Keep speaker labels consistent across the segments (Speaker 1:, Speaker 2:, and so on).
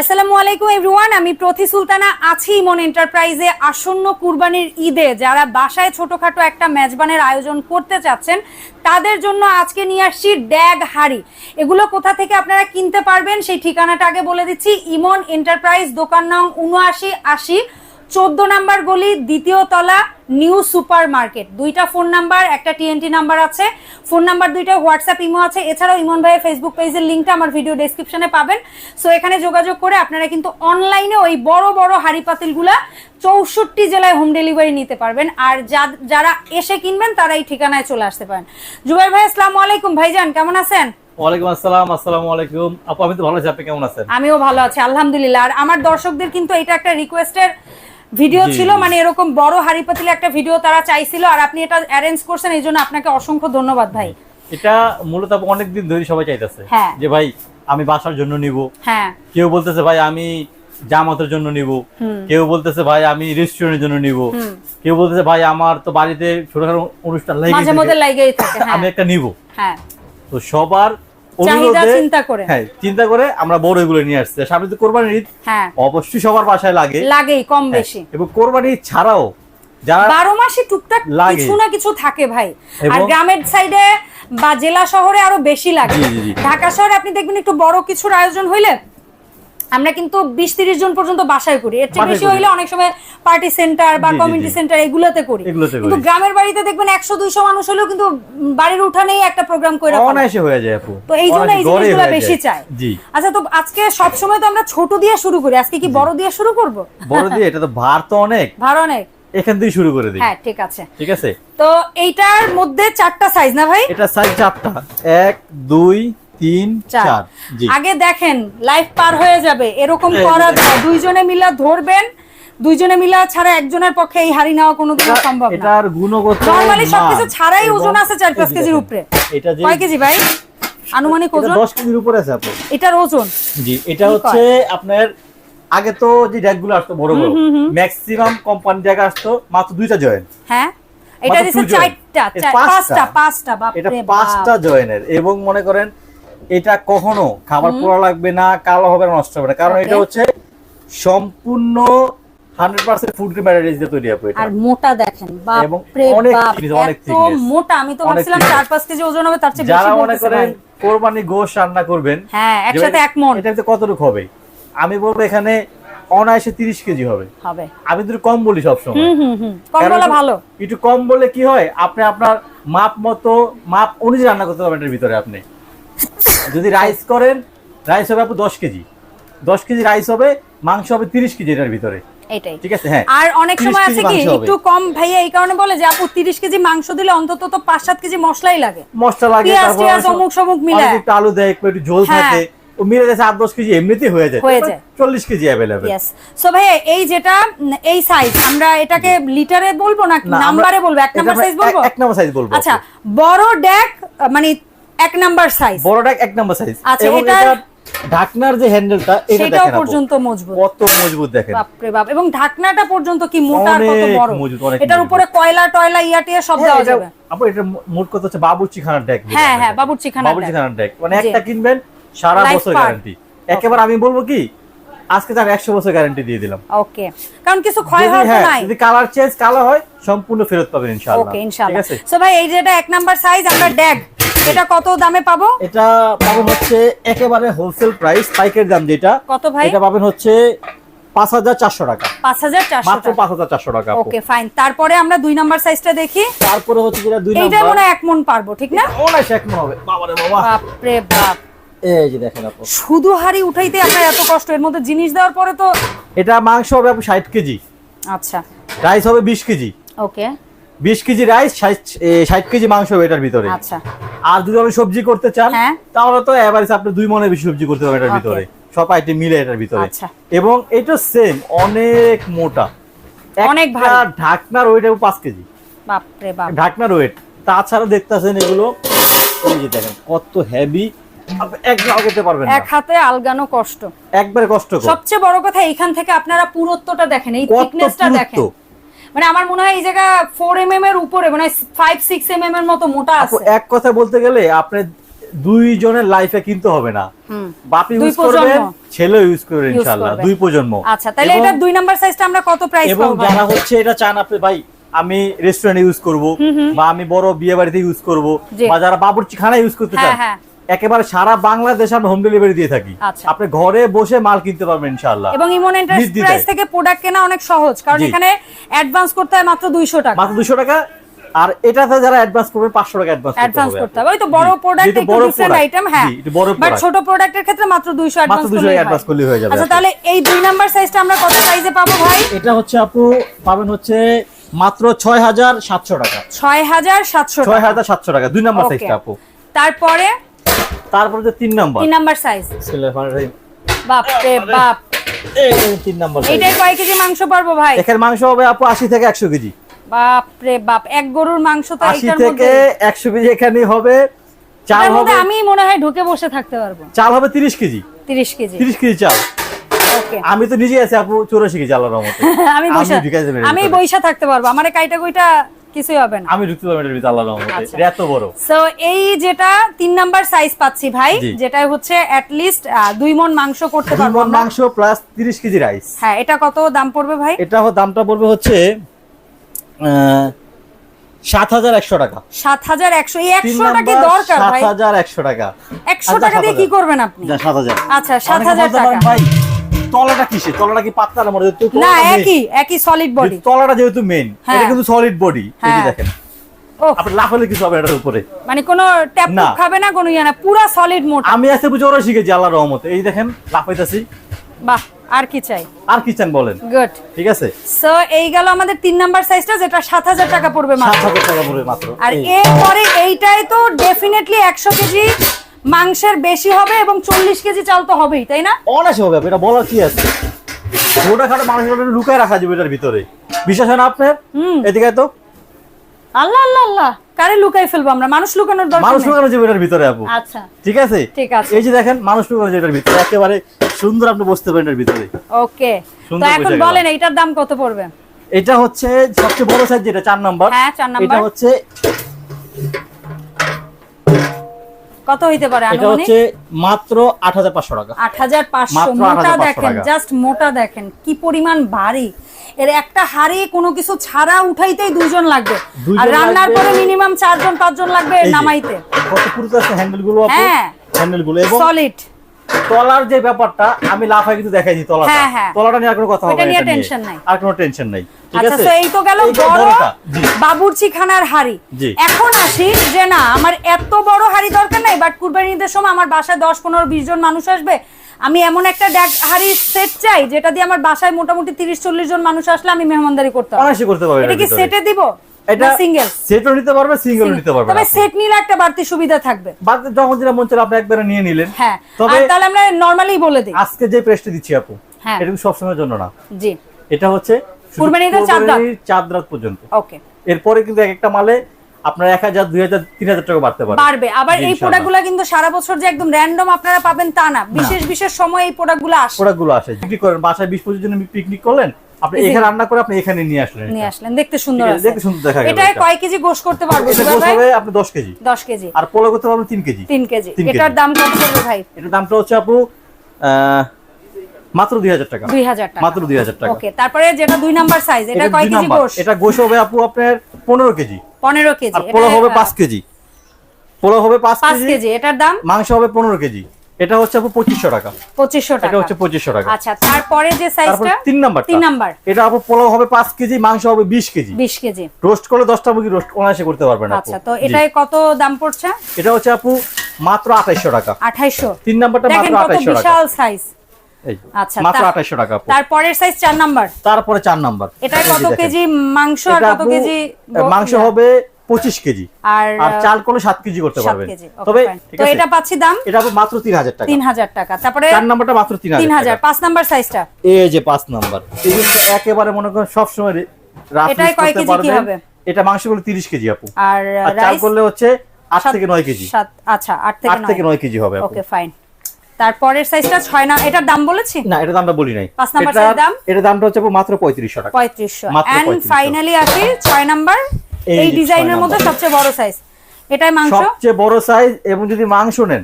Speaker 1: আসসালামু আলাইকুম এভরিওয়ান আমি প্রতি সুলতানা আছি ইমন এন্টারপ্রাইজে আসন্ন কুরবানির ঈদে। যারা বাসায় ছোটখাটো একটা মেজবানের আয়োজন করতে চাচ্ছেন, তাদের জন্য আজকে নিয়ে আসছি ড্যাগ হাড়ি। এগুলো কোথা থেকে আপনারা কিনতে পারবেন, সেই ঠিকানাটা আগে বলে দিচ্ছি। ইমন এন্টারপ্রাইজ দোকান নং উনআশি আশি, চোদ্দ নাম্বার গলি, দ্বিতীয় তলা নিউ সুপার মার্কেট দুইটা ফোন নাম্বার একটা টিএনটি নাম্বার আছে। ফোন নাম্বার দুইটা হোয়াটসঅ্যাপ ইমো আছে। এছাড়াও ইমন ভাইয়ের ফেসবুক পেজের লিঙ্কটা আমার ভিডিও ডেসক্রিপশনে পাবেন। সো এখানে যোগাযোগ করে আপনারা কিন্তু অনলাইনে ওই বড় বড় হাড়ি পাতিলগুলা চৌষট্টি জেলায় হোম ডেলিভারি নিতে পারবেন। আর যারা এসে কিনবেন তারা এই ঠিকানায় চলে আসতে পারেন। জুবাই ভাই আসসালামু আলাইকুম। ভাইজান কেমন আছেন?
Speaker 2: ওয়ালাইকুম আসসালাম আসসালামু আলাইকুম। আপু আমি তো ভালো আছি। আপনি কেমন আছেন?
Speaker 1: আমিও ভালো আছি আলহামদুলিল্লাহ। আর আমার দর্শকদের কিন্তু এটা একটা রিকোয়েস্টের ভিডিও ছিল মানে এরকম বড় হাড়ি পাতিলে একটা ভিডিও তারা চাইছিল আর আপনি এটা অ্যারেঞ্জ করছেন এই জন্য আপনাকে অসংখ্য ধন্যবাদ ভাই।
Speaker 2: এটা মূলত অনেকদিন ধরে সবাই চাইতেছে
Speaker 1: হ্যাঁ।
Speaker 2: যে ভাই আমি বাসার জন্য নিব।
Speaker 1: হ্যাঁ।
Speaker 2: কেউ বলতেছে ভাই আমি জামাতের জন্য নিব। কেউ বলতেছে ভাই আমি রেস্টুরেন্টের জন্য নিব। কেউ বলতেছে ভাই আমার তো বাড়িতে ছোটখাটো অনুষ্ঠান লেগে
Speaker 1: হ্যাঁ।
Speaker 2: আমি একটা নিব।
Speaker 1: হ্যাঁ।
Speaker 2: তো সবার
Speaker 1: চাহিদা
Speaker 2: অনুরোধে
Speaker 1: চিন্তা করে।
Speaker 2: হ্যাঁ চিন্তা করে আমরা বড় এগুলো নিয়ে আসছি সামনে তো কোরবানির ঈদ
Speaker 1: হ্যাঁ
Speaker 2: অবশ্যই সবার বাসায় লাগে
Speaker 1: লাগেই কম
Speaker 2: হ্যাঁ,
Speaker 1: বেশি
Speaker 2: এবং কোরবানি ছাড়াও
Speaker 1: বারো মাসে টুকটাক। কিছু না কিছু থাকে ভাই আর গ্রামের সাইডে বা জেলা শহরে আরও বেশি লাগে। ঢাকা শহরে আপনি দেখবেন একটু বড় কিছুর আয়োজন হইলে আমরা কিন্তু বিশ তিরিশ জন পর্যন্ত বাসায় করি। এর চেয়ে বেশি হইলে অনেক সময় পার্টি সেন্টার বা কমিউনিটি সেন্টার এগুলোতে করি। কিন্তু গ্রামের বাড়িতে দেখবেন একশো দুইশো মানুষ হলেও কিন্তু বাড়ির উঠানেই একটা প্রোগ্রাম করে
Speaker 2: অনায়াসে হয়ে যায়
Speaker 1: তো এই জন্য এই জিনিসগুলো বেশি চাই আচ্ছা তো আজকে সব সময় তো আমরা ছোট দিয়ে শুরু করি। আজকে কি বড় দিয়ে শুরু করব?
Speaker 2: বড় দিয়ে এটা তো ভার তো অনেক।
Speaker 1: ভাড়া অনেক।
Speaker 2: এখান থেকে শুরু করে দিই।
Speaker 1: হ্যাঁ ঠিক আছে।
Speaker 2: ঠিক আছে?
Speaker 1: তো এইটার মধ্যে চারটা সাইজ না ভাই?
Speaker 2: এটা সাইজ চারটা। এক দুই তিন
Speaker 1: চার।
Speaker 2: চার।
Speaker 1: আগে দেখেন লাইফ পার হয়ে যাবে। এরকম করা যায়। দুইজনে মিলা ধরবেন দুইজনে মিলা ছাড়া একজনের পক্ষে এই হাড়ি নেওয়া সম্ভব না।
Speaker 2: এটার গুণগত
Speaker 1: নরমালি সবকিছু ছাড়াই ওজন আছে চার পাঁচ
Speaker 2: এই যে
Speaker 1: কেজির উপরে।
Speaker 2: এটা যে
Speaker 1: কয় কেজি ভাই? আনুমানিক ওজন?
Speaker 2: দশ কেজির উপরে আছে আপু।
Speaker 1: এটার ওজন?
Speaker 2: জি এটা হচ্ছে আপনার আগে তো যে ড্যাগগুলো আসতো বড় বড় ম্যাক্সিমাম কোম্পানি আসতো মাত্র দুইটা জয়েন্ট
Speaker 1: হ্যাঁ? এটা দিছে চারটা
Speaker 2: পাঁচটা।
Speaker 1: পাঁচটা পাঁচটা
Speaker 2: এটা পাঁচটা
Speaker 1: বাপ।
Speaker 2: জয়েনের এবং মনে করেন এটা কখনো খাবার পোড়া লাগবে না কালো হবে নষ্ট হবে না। কারণ এটা হচ্ছে সম্পূর্ণ হান্ড্রেড পার্সেন্ট ফুড ম্যাটেরিয়াল দিয়ে তৈরি আপু
Speaker 1: আর মোটা দেখেন
Speaker 2: এবং অনেক অনেক
Speaker 1: মোটা। আমি তো ভাবছিলাম চার পাঁচ কেজি ওজন হবে তার চেয়ে বেশি
Speaker 2: যারা মনে করেন কোরবানি গোশ রান্না করবেন
Speaker 1: হ্যাঁ একসাথে এক মন।
Speaker 2: এটাতে কতটুকু হবে? আমি বলব এখানে অনায়াসে তিরিশ কেজি হবে।
Speaker 1: হবে।
Speaker 2: আমি তো কম বলি সবসময়।
Speaker 1: হুম হুম হুম। কম বলা ভালো।
Speaker 2: একটু কম বলে কি হয়? আপনি আপনার মাপ মতো মাপ অনুযায়ী রান্না করতে পারবেন এটার ভিতরে আপনি। যদি রাইস করেন রাইস হবে আপু দশ কেজি। দশ কেজি রাইস হবে মাংস হবে তিরিশ কেজি এটার ভিতরে।
Speaker 1: এটাই।
Speaker 2: ঠিক আছে? হ্যাঁ।
Speaker 1: আর অনেক সময় আছে কি একটু কম ভাইয়া এই কারণে বলে যে আপু তিরিশ কেজি মাংস দিলে অন্তত তো পাঁচ সাত কেজি মশলাই লাগে।
Speaker 2: মশলা লাগে তারপর
Speaker 1: টিয়াজ
Speaker 2: অনেক সময়-
Speaker 1: অমুক সমুক মিলায়।
Speaker 2: একটু আলু দেয় একটু একটু ঝোল। থাকে ও মিলে যাচ্ছে আট দশ কেজি এমনিতেই যায়।
Speaker 1: হয়ে যায়।
Speaker 2: চল্লিশ কেজি অ্যাভেলেবেল
Speaker 1: ইয়েস সো ভাইয়া এই যেটা এই সাইজ আমরা এটাকে লিটারে বলব না নাম্বারে বলব? এক নাম্বার সাইজ বলব?
Speaker 2: এক- এক নাম্বার সাইজ বলব
Speaker 1: আচ্ছা বড় ডেক মানে এক নাম্বার সাইজ
Speaker 2: বড়টা এক নাম্বার সাইজ
Speaker 1: আচ্ছা,
Speaker 2: এটা ঢাকনার যে হ্যান্ডেলটা এটা
Speaker 1: সেটাও
Speaker 2: দেখেন
Speaker 1: পর্যন্ত মজবুত।
Speaker 2: কত মজবুত দেখেন।
Speaker 1: বাপরে বাপ এবং ঢাকনাটা পর্যন্ত কি মোটা আর কত বড়? এটার উপরে কয়লা টয়লা ইয়া টিয়া সব
Speaker 2: হ্যাঁ,
Speaker 1: দেওয়া যাবে।
Speaker 2: আপু এটা মোট কথা হচ্ছে? বাবুর্চি খানার ডেক
Speaker 1: হ্যাঁ, হ্যাঁ, বাবুর্চি খানার
Speaker 2: বাবুর্চি খানার ডেক মানে একটা কিনবেন সারা বছর গ্যারান্টি একেবারে আমি বলব কি আজকে তার একশো বছর গ্যারান্টি দিয়ে দিলাম।
Speaker 1: ওকে কারণ কিছু ক্ষয় তো
Speaker 2: হ্যাঁ
Speaker 1: নাই।
Speaker 2: যদি কালার চেঞ্জ কালো হয় সম্পূর্ণ ফেরত পাবেন ইনশাআল্লাহ।
Speaker 1: ওকে ইনশাআল্লাহ। সো ভাই এই যেটা এক নাম্বার সাইজ আমরা ড্যাগ এটা কত দামে পাবো?
Speaker 2: এটা পাবেন হচ্ছে একেবারে হোলসেল প্রাইস পাইকারি দাম যেটা।
Speaker 1: কত ভাই?
Speaker 2: এটা পাবেন হচ্ছে পাঁচ হাজার চারশো টাকা।
Speaker 1: পাঁচ হাজার চারশো
Speaker 2: মাত্র পাঁচ হাজার চারশো টাকা
Speaker 1: ওকে ফাইন তারপরে আমরা দুই নাম্বার সাইজটা দেখি।
Speaker 2: তারপরে হচ্ছে যেটা দুই
Speaker 1: মনে এক মন পারব ঠিক না?
Speaker 2: এক মন হবে। বাবারে বাবা।
Speaker 1: বাপরে বাপ।
Speaker 2: এই যে দেখেন আপু।
Speaker 1: শুধু হাড়ি উঠাইতে আপনার এত কষ্ট এর মধ্যে জিনিস দেওয়ার পরে তো
Speaker 2: এটা মাংস হবে আপু ষাট কেজি।
Speaker 1: আচ্ছা।
Speaker 2: রাইস হবে বিশ কেজি।
Speaker 1: ওকে।
Speaker 2: বিশ কেজি রাইস ষাট কেজি মাংস হবে এটার ভিতরে।
Speaker 1: আচ্ছা।
Speaker 2: আর যদি আপনি সবজি করতে চান
Speaker 1: হ্যাঁ।
Speaker 2: তাহলে তো এভারেজ আপনি দুই মনের বেশি সবজি করতে পারবেন এটার ভিতরে। সব আইটেম মিলে এটার ভিতরে।
Speaker 1: আচ্ছা।
Speaker 2: এবং এটা সেম অনেক মোটা।
Speaker 1: অনেক ভারী।
Speaker 2: ঢাকনার ওয়েট হবে পাঁচ কেজি।
Speaker 1: বাপরে বাপ।
Speaker 2: ঢাকনার ওয়েট তাছাড়া দেখতেছেন এগুলো এই যে দেখেন কত হেভি এক পারবেন
Speaker 1: এক হাতে আলগানো কষ্ট।
Speaker 2: একবারে কষ্ট
Speaker 1: সবচেয়ে বড় কথা এইখান থেকে আপনারা পুরুত্বটা দেখেন এই থিকনেসটা দেখেন। মানে আমার মনে হয় এই জায়গা ফোর এম এম এর উপরে মানে ফাইভ সিক্স এম এম এর মতো মোটা আছে।
Speaker 2: এক কথা বলতে গেলে আপনি দুইজনের লাইফে কিনতে হবে না। বাপ ইউজ। করবেন ছেলে ইউজ করবে ইনশাআল্লাহ দুই প্রজন্ম।
Speaker 1: আচ্ছা তাহলে এটা দুই নাম্বার সাইজটা আমরা কত প্রাইস
Speaker 2: এবং
Speaker 1: পাবো ভাই?
Speaker 2: যারা হচ্ছে এটা চান আপনি ভাই আমি রেস্টুরেন্টে ইউজ করব বা আমি বড় বিয়ে বাড়িতে ইউজ করব বা যারা বাবুর্চি খানা ইউজ করতে
Speaker 1: হ্যাঁ,
Speaker 2: চান
Speaker 1: হ্যাঁ।
Speaker 2: একেবারে সারা বাংলাদেশ আমরা হোম ডেলিভারি দিয়ে থাকি।
Speaker 1: আচ্ছা।
Speaker 2: আপনি ঘরে বসে মাল কিনতে পারবেন ইনশাআল্লাহ।
Speaker 1: এবং ইমন এন্টারপ্রাইজ থেকে প্রোডাক্ট কেনা অনেক সহজ কারণ এখানে অ্যাডভান্স করতে হয় মাত্র 200 টাকা।
Speaker 2: মাত্র 200 টাকা আর এটাতে যারা অ্যাডভান্স করবে 500 টাকা অ্যাডভান্স
Speaker 1: অ্যাডভান্স করতে হবে। ওই তো বড় প্রোডাক্ট একটু ডিফারেন্ট আইটেম হ্যাঁ। বাট ছোট প্রোডাক্টের ক্ষেত্রে মাত্র 200
Speaker 2: মাত্র
Speaker 1: অ্যাডভান্স
Speaker 2: 200 অ্যাডভান্স করলে হয়ে। যাবে
Speaker 1: আচ্ছা তাহলে এই দুই নাম্বার সাইজটা আমরা কত প্রাইসে পাবো ভাই?
Speaker 2: এটা হচ্ছে আপু পাবেন হচ্ছে মাত্র 6700 টাকা।
Speaker 1: 6700 টাকা।
Speaker 2: 6700 টাকা দুই নাম্বার. সাইজটা আপু।
Speaker 1: তারপরে
Speaker 2: তারপর যে তিন নাম্বার।
Speaker 1: তিন নাম্বার সাইজ
Speaker 2: বিসমিল্লাহির রহমানির রহিম।
Speaker 1: বাপ রে বাপ।
Speaker 2: তিন নাম্বার
Speaker 1: কয় কেজি মাংস পারব ভাই?
Speaker 2: এখানে মাংস হবে আপু 80 থেকে 100 কেজি।
Speaker 1: বাপ রে বাপ এক গরুর মাংস তো
Speaker 2: 80 থেকে
Speaker 1: মধ্যে
Speaker 2: 100 কেজি এখানে হবে। চাল হবে
Speaker 1: আমি মনে হয় ঢুকে বসে থাকতে পারব।
Speaker 2: চাল হবে 30 কেজি।
Speaker 1: 30 কেজি।
Speaker 2: 30 কেজি চাল। আমি তো নিজে আছি আপু 84 কেজি আল্লাহর রহমতে।
Speaker 1: আমি বসে আমি বইসা থাকতে পারব। আমার কাইটা কইটা কিছুই হবে না।
Speaker 2: আমি ঢুকতে পারব এটার ভিতরে আল্লাহর রহমতে।
Speaker 1: আচ্ছা।
Speaker 2: এটা এত বড়।
Speaker 1: সো এই যেটা তিন নাম্বার সাইজ পাচ্ছি ভাই যেটা হচ্ছে অ্যাট লিস্ট দুই মন মাংস করতে
Speaker 2: দুই
Speaker 1: পারব
Speaker 2: মণ
Speaker 1: আমরা।
Speaker 2: মাংস প্লাস 30 কেজি রাইস
Speaker 1: হ্যাঁ এটা কত দাম পড়বে ভাই?
Speaker 2: এটা দামটা পড়বে হচ্ছে সাত হাজার একশো টাকা।
Speaker 1: সাত হাজার একশো এই একশো টাকা দরকার
Speaker 2: সাত হাজার একশো টাকা।
Speaker 1: একশো
Speaker 2: আচ্ছা,
Speaker 1: টাকা দিয়ে কি করবেন আপনি?
Speaker 2: সাত হাজার।
Speaker 1: আচ্ছা সাত হাজার টাকা।
Speaker 2: ভাই। তলাটা কিসে তলাটা কি পাতলা না হচ্ছে?
Speaker 1: না একই একই সলিড বডি
Speaker 2: তলাটা যেহেতু
Speaker 1: হ্যাঁ।
Speaker 2: এটা কিন্তু সলিড বডি এই যে
Speaker 1: হ্যাঁ।
Speaker 2: দেখেন। আপনি লাফালে কিছু হবে এটার উপরে।
Speaker 1: মানে কোনো ট্যাপ খাবে না কোনো ইয়ে না পুরা সলিড মোটা।
Speaker 2: আমি আজকে বুঝে ওরা শিখেছি আল্লাহর রহমতে। এই দেখেন লাফাইতেছি
Speaker 1: বাহ আর কি চাই?
Speaker 2: আর কি চান বলেন?
Speaker 1: গুড
Speaker 2: ঠিক আছে?
Speaker 1: সো এই গেল আমাদের তিন নাম্বার সাইজটা যেটা সাত হাজার টাকা পড়বে মাত্র।
Speaker 2: টাকা পড়বে মাত্র।
Speaker 1: আর এরপরে এইটাই তো ডেফিনেটলি একশো কেজি মাংসের বেশি হবে এবং চল্লিশ কেজি চাল তো হবেই তাই না?
Speaker 2: অনাসে হবে এটা বলার কি আছে? গোটা খাটো মানুষের লুকায় রাখা যাবে এটার ভিতরে। বিশ্বাস হয় না আপনার?
Speaker 1: হুম।
Speaker 2: এদিকে তো।
Speaker 1: আল্লাহ আল্লাহ আল্লাহ। কারে লুকাই ফেলব আমরা? মানুষ লুকানোর দরকার
Speaker 2: মানুষ। লুকানো যাবে এটার ভিতরে আপু।
Speaker 1: আচ্ছা।
Speaker 2: ঠিক আছে?
Speaker 1: ঠিক আছে।
Speaker 2: এই যে দেখেন মানুষ লুকানো যাবে এটার ভিতরে। একেবারে সুন্দর আপনি বসতে পারেন এটার ভিতরে।
Speaker 1: ওকে। তো এখন বলেন এইটার দাম কত পড়বে?
Speaker 2: এটা হচ্ছে সবচেয়ে বড় সাইজ যেটা চার নাম্বার।
Speaker 1: হ্যাঁ, চার নাম্বার।
Speaker 2: এটা হচ্ছে
Speaker 1: কত হইতে পারে
Speaker 2: এটা হচ্ছে মাত্র আট হাজার পাঁচশো টাকা।
Speaker 1: আট হাজার পাঁচশো।
Speaker 2: মাত্র
Speaker 1: মোটা দেখেন জাস্ট মোটা দেখেন কি পরিমাণ ভারী। এর একটা হাড়ি কোনো কিছু ছাড়া উঠাইতেই দুইজন লাগবে। আর রান্নার পরে মিনিমাম চারজন পাঁচজন লাগবে নামাইতে।
Speaker 2: কত পুরো হ্যান্ডেলগুলো
Speaker 1: হ্যাঁ।
Speaker 2: হ্যান্ডেলগুলো এবং
Speaker 1: সলিড
Speaker 2: তলার যে ব্যাপারটা আমি লাফাই কিন্তু দেখাইছি তলাটা।
Speaker 1: হ্যাঁ, হ্যাঁ।
Speaker 2: তলাটা নিয়ে আর কোনো কথা হবে না
Speaker 1: tension নাই।
Speaker 2: আর কোনো টেনশন নাই। ঠিক
Speaker 1: আচ্ছা
Speaker 2: আছে?
Speaker 1: তো এই তো গেল বড় হাড়ি। এখন আসি যে না আমার এত বড় হাড়ি দরকার নাই বাট কুরবানি ঈদের সময় আমার বাসায় দশ পনেরো বিশ জন মানুষ আসবে। আমি এমন একটা হাড়ি সেট চাই যেটা দিয়ে আমার বাসায় মোটামুটি তিরিশ চল্লিশ জন মানুষ আসলে আমি মেহমানদারি করতে পারবে। এটা কি সেটে দিব?
Speaker 2: এটা
Speaker 1: সিঙ্গেল
Speaker 2: সেটও নিতে পারবে সিঙ্গেল নিতে পারবে
Speaker 1: তবে সেট নিলে একটা বাড়তি সুবিধা থাকবে।
Speaker 2: বাদ যখন যেটা মন চাইলে আপনি একবারে নিয়ে নিলেন।
Speaker 1: হ্যাঁ
Speaker 2: তবে
Speaker 1: তাহলে আমরা নরমালি বলে দিই।
Speaker 2: আজকে যে প্রেসটা দিচ্ছি আপু
Speaker 1: হ্যাঁ।
Speaker 2: এটা কিন্তু সবসময়ের জন্য না।
Speaker 1: জি।
Speaker 2: এটা হচ্ছে শুধু
Speaker 1: কুরবানি ঈদের চাঁদ রাত।
Speaker 2: চাঁদ রাত পর্যন্ত।
Speaker 1: ওকে।
Speaker 2: এরপরে কিন্তু এক একটা মালে আপনার এক হাজার দুই হাজার তিন হাজার টাকা বাড়তে পারে।
Speaker 1: বাড়বে। আবার এই। প্রোডাক্টগুলো কিন্তু সারা বছর যে একদম র্যান্ডম আপনারা পাবেন তা না। বিশেষ বিশেষ সময় এই প্রোডাক্টগুলো আসে।
Speaker 2: প্রোডাক্টগুলো আসে। পিকনিক করেন বাসায় বিশ পঁচিশ জন পিকনিক করলেন আপনি এখানে রান্না করে আপনি এখানে নিয়ে আসলেন
Speaker 1: নিয়ে আসলেন। দেখতে সুন্দর
Speaker 2: আছে, দেখতে সুন্দর দেখা গেল এটা।
Speaker 1: কয় কেজি গোশ করতে পারব
Speaker 2: এটা
Speaker 1: ভাই?
Speaker 2: হবে আপনি দশ কেজি।
Speaker 1: দশ কেজি।
Speaker 2: আর পোলো করতে পারবেন তিন কেজি।
Speaker 1: তিন কেজি। এটার। দাম কত পড়বে ভাই?
Speaker 2: এটার দামটা হচ্ছে আপু মাত্র দুই হাজার টাকা।
Speaker 1: দুই হাজার টাকা।
Speaker 2: মাত্র দুই হাজার টাকা।
Speaker 1: ওকে তারপরে যেটা দুই নাম্বার সাইজ এটা কয় কেজি। গোশ?
Speaker 2: এটা গোশ হবে আপু আপনার পনেরো কেজি।
Speaker 1: পনেরো কেজি।
Speaker 2: আর পোলো হবে
Speaker 1: আহ,
Speaker 2: পাঁচ কেজি। পোলো হবে পাঁচ
Speaker 1: পাঁচ
Speaker 2: কেজি।
Speaker 1: কেজি। এটার দাম?
Speaker 2: মাংস হবে পনেরো কেজি। এটা হচ্ছে আপু পঁচিশশো টাকা।
Speaker 1: পঁচিশশো
Speaker 2: এটা
Speaker 1: টাকা।
Speaker 2: হচ্ছে পঁচিশশো টাকা।
Speaker 1: আচ্ছা তারপরে যে
Speaker 2: তারপর
Speaker 1: সাইজটা
Speaker 2: তিন নাম্বার
Speaker 1: তিন নাম্বার।
Speaker 2: এটা আপু পোলাও হবে পাঁচ কেজি মাংস হবে বিশ কেজি।
Speaker 1: বিশ কেজি।
Speaker 2: রোস্ট করলে দশটা মুরগি রোস্ট অনায়াসে করতে পারবেন আপু।
Speaker 1: আচ্ছা তো। এটাই কত দাম পড়ছে?
Speaker 2: এটা হচ্ছে আপু মাত্র আঠাইশশো টাকা।
Speaker 1: আঠাইশো
Speaker 2: তিন নাম্বারটা মাত্র
Speaker 1: কত
Speaker 2: আঠাইশশো টাকা।
Speaker 1: বিশাল সাইজ আচ্ছা
Speaker 2: মাত্র
Speaker 1: তা-
Speaker 2: আঠাইশশো টাকা
Speaker 1: তারপরের সাইজ চার নাম্বার।
Speaker 2: তারপরে চার নাম্বার।
Speaker 1: এটায়
Speaker 2: এই যে
Speaker 1: কত
Speaker 2: দেখেন।
Speaker 1: কেজি মাংস আর কত
Speaker 2: আপু,
Speaker 1: কেজি
Speaker 2: মাংস হবে পঁচিশ কেজি।
Speaker 1: আর
Speaker 2: চাল করলে সাত কেজি করতে পারবেন। তবে
Speaker 1: তো এটা পাচ্ছি দাম?
Speaker 2: এটা মাত্র তিন হাজার টাকা।
Speaker 1: তিন হাজার টাকা। তারপরে
Speaker 2: চার নাম্বারটা মাত্র তিন
Speaker 1: তিন
Speaker 2: হাজার।
Speaker 1: পাঁচ নাম্বার সাইজটা
Speaker 2: এই যে পাঁচ নাম্বার। একেবারে মনে করেন সবসময়
Speaker 1: কয় কেজি কি হবে?
Speaker 2: এটা মাংসগুলো তিরিশ কেজি আপু।
Speaker 1: আর
Speaker 2: আর চাল করলে হচ্ছে আট থেকে নয় কেজি।
Speaker 1: সাত আচ্ছা আট
Speaker 2: আট
Speaker 1: থেকে নয়।
Speaker 2: কেজি হবে
Speaker 1: ওকে ফাইন তারপরের সাইজটা ছয় না এটার দাম বলেছি?
Speaker 2: না এটা দামটা বলি নাই।
Speaker 1: পাঁচ নাম্বার দাম?
Speaker 2: এটার দামটা হচ্ছে মাত্র পঁয়ত্রিশশো টাকা।
Speaker 1: পঁয়ত্রিশশো। এন্ড ফাইনালি আসি ছয় নাম্বার।
Speaker 2: এই
Speaker 1: ডিজাইনের মধ্যে সবচেয়ে বড় সাইজ এটাই মাংস?
Speaker 2: সবচেয়ে বড় সাইজ এবং যদি মাংস নেন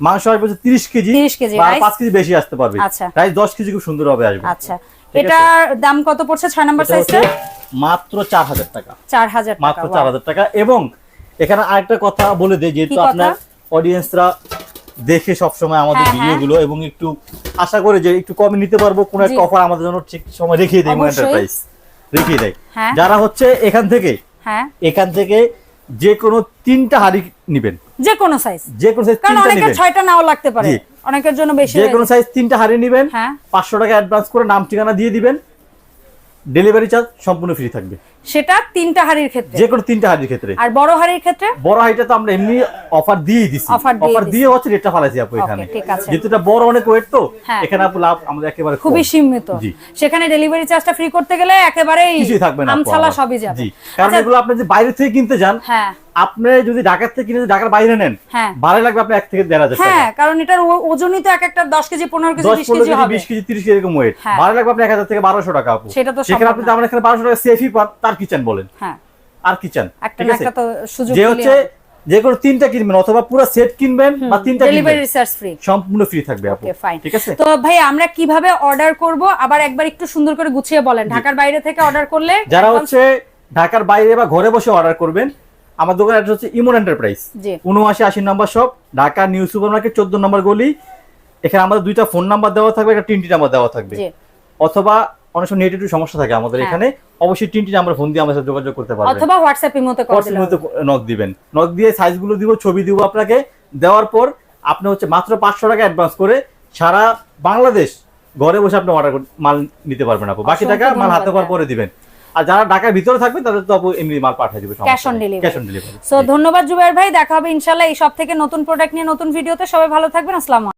Speaker 2: মাংস আসবে হচ্ছে তিরিশ কেজি
Speaker 1: 30 কেজি,
Speaker 2: বা
Speaker 1: rice?
Speaker 2: পাঁচ কেজি বেশি আসতে পারবে।
Speaker 1: আচ্ছা।
Speaker 2: রাইস দশ কেজি খুব সুন্দর হবে আসবে।
Speaker 1: আচ্ছা। এটার দাম কত পড়ছে? ছয় নাম্বার সাইজটা
Speaker 2: মাত্র চার হাজার টাকা।
Speaker 1: চার হাজার টাকা
Speaker 2: মাত্র
Speaker 1: wow।
Speaker 2: চার হাজার টাকা। এবং এখানে আরেকটা কথা বলে দেয় যেহেতু আপনার অডিয়েন্সরা দেখে সবসময় আমাদের
Speaker 1: হ্যাঁ,
Speaker 2: ভিডিও গুলো এবং একটু আশা করে যে একটু কমে নিতে পারব কোন একটা অফার আমাদের জন্য ঠিক সময় রেখিয়ে দেয়। এন্টারপ্রাইজ রেখিয়ে দেয়
Speaker 1: হ্যাঁ।
Speaker 2: যারা হচ্ছে এখান থেকে
Speaker 1: হ্যাঁ।
Speaker 2: এখান থেকে যে কোনো তিনটা হাড়ি নিবেন।
Speaker 1: যে কোনো সাইজ
Speaker 2: যে কোনো সাইজ
Speaker 1: কারণ
Speaker 2: নিবেন।
Speaker 1: ছয়টা নাও লাগতে পারে। অনেকের জন্য বেশি
Speaker 2: যে কোনো সাইজ তিনটা হাড়ি নিবেন।
Speaker 1: হ্যাঁ।
Speaker 2: পাঁচশো টাকা অ্যাডভান্স করে নাম ঠিকানা দিয়ে দিবেন। ডেলিভারি চার্জ সম্পূর্ণ ফ্রি থাকবে।
Speaker 1: সেটা তিনটা হাড়ির ক্ষেত্রে।
Speaker 2: যে কোনো তিনটা হাড়ির ক্ষেত্রে।
Speaker 1: আর বড় হাড়ির ক্ষেত্রে?
Speaker 2: বড় হাড়িটা তো আমরা এমনি অফার দিয়েই দিছি।
Speaker 1: দিয়ে
Speaker 2: অফার। দিয়ে হচ্ছে রেটটা ফালাইছি আপু এখানে।
Speaker 1: ঠিক আছে।
Speaker 2: যেহেতু এটা বড় অনেক ওয়েট তো
Speaker 1: হ্যাঁ।
Speaker 2: এখানে আপু লাভ আমাদের একেবারে
Speaker 1: খুবই সীমিত। সেখানে ডেলিভারি চার্জটা ফ্রি করতে গেলে একেবারে
Speaker 2: কিছুই থাকবে না
Speaker 1: আমছালা সবই যাবে।
Speaker 2: জি। কারণ
Speaker 1: আচ্ছা,
Speaker 2: এগুলো আপনি যে বাইরে থেকে কিনতে যান
Speaker 1: হ্যাঁ।
Speaker 2: আপনি যদি ঢাকার থেকে কিনে ঢাকার বাইরে নেন
Speaker 1: হ্যাঁ।
Speaker 2: ভাড়া লাগবে আপনি এক থেকে দেড় হাজার
Speaker 1: হ্যাঁ কারণ এটার ওজনই তো এক একটা দশ কেজি পনেরো কেজি
Speaker 2: দশ পনেরো
Speaker 1: কেজি
Speaker 2: বিশ কেজি তিরিশ কেজি এরকম ওয়েট
Speaker 1: হ্যাঁ।
Speaker 2: ভাড়া লাগবে আপনি এক হাজার থেকে বারোশো টাকা আপু।
Speaker 1: সেটা তো
Speaker 2: সেখানে আপনি আমার এখানে বারোশো টাকা সেফই পান তার কিচেন বলেন।
Speaker 1: হ্যাঁ।
Speaker 2: আর কিচেন
Speaker 1: একটা
Speaker 2: ঠিক আছে?
Speaker 1: একটা তো সুযোগ
Speaker 2: যে হচ্ছে যে কোনো তিনটা কিনবেন অথবা পুরো সেট কিনবেন বা তিনটা
Speaker 1: ডেলিভারি চার্জ ফ্রি
Speaker 2: সম্পূর্ণ ফ্রি থাকবে আপু। ঠিক আছে?
Speaker 1: তো ভাই আমরা কীভাবে অর্ডার করব? আবার একবার একটু সুন্দর করে গুছিয়ে বলেন। ঢাকার বাইরে থেকে অর্ডার করলে
Speaker 2: যারা হচ্ছে ঢাকার বাইরে বা ঘরে বসে অর্ডার করবেন আমার দোকান অ্যাড্রেস হচ্ছে ইমন এন্টারপ্রাইজ উনআশি আশি number shop Dhaka new super market চোদ্দ নম্বর গলি। এখানে আমাদের দুইটা ফোন নাম্বার দেওয়া থাকবে একটা তিনটি নাম্বার দেওয়া থাকবে। অথবা অনেক সময় নেট একটু সমস্যা থাকে আমাদের
Speaker 1: হ্যাঁ।
Speaker 2: এখানে অবশ্যই তিনটি নাম্বার ফোন দিয়ে আমাদের সাথে যোগাযোগ করতে পারবেন।
Speaker 1: অথবা হোয়াটসঅ্যাপ ইমোতে
Speaker 2: হোয়াটসঅ্যাপের মধ্যে নক দিবেন। নক দিয়ে সাইজগুলো দিব ছবি দিব আপনাকে। দেওয়ার পর আপনি হচ্ছে মাত্র পাঁচশো টাকা অ্যাডভান্স করে সারা বাংলাদেশ ঘরে বসে আপনি অর্ডার মাল নিতে পারবেন আপু। বাকি টাকা মাল হাতে পাওয়ার পরে দিবেন। আর যারা ঢাকার ভিতরে থাকবে তাদের তো আপু এমনি মাল পাঠিয়ে দিবে
Speaker 1: cash on delivery
Speaker 2: cash on delivery
Speaker 1: so ধন্যবাদ জুবের ভাই দেখা হবে ইনশাআল্লাহ এই সব থেকে নতুন প্রোডাক্ট নিয়ে নতুন ভিডিওতে। সবাই ভালো থাকবেন আসসালামু